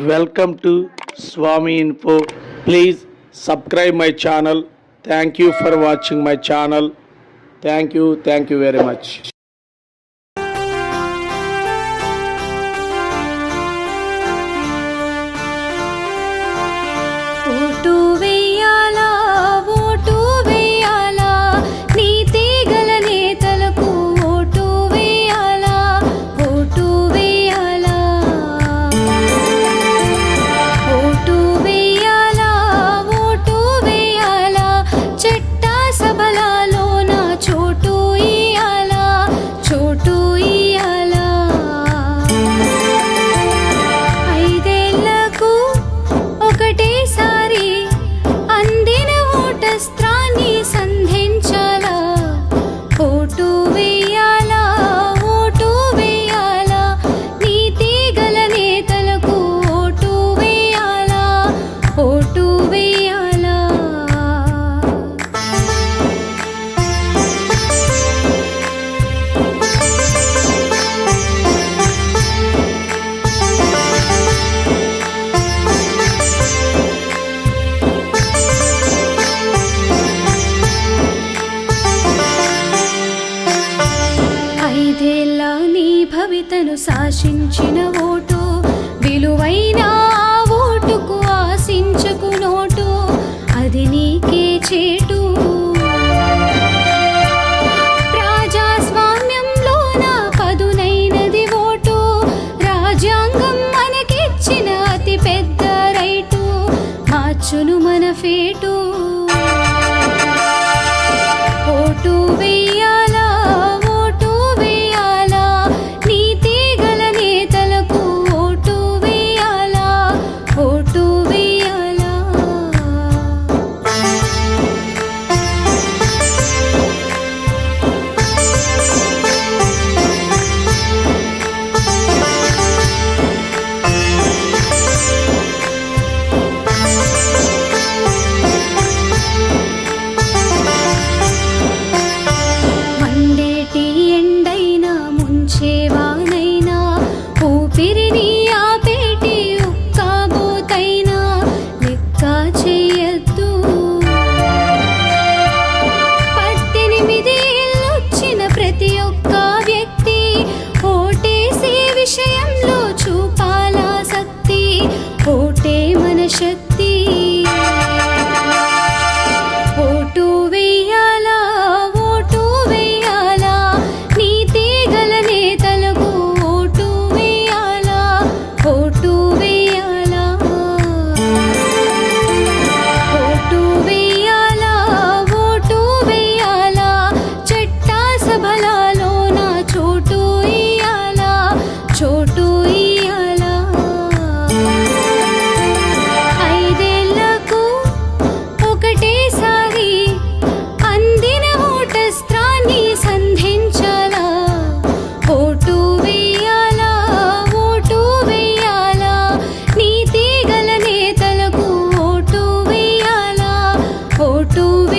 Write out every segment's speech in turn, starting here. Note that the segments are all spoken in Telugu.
Welcome to Swami Info. Please subscribe my channel. Thank you for watching my channel. Thank you very much. ఎలా నీ భవితను శాసించిన ఓటు విలువైన ఓటుకు ఆశించకు నోటు అది నీకే చేటు పదునైనది ఓటు రాజ్యాంగం అతి పెద్ద రైటు మన ఫేటు శక్తి ఓటు వెయ్యాలా ఓటు వెయ్యాలా నీతి గల నేతలకు ఓటు వెయ్యాలా ఓటు వెయ్యాలా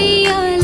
your life.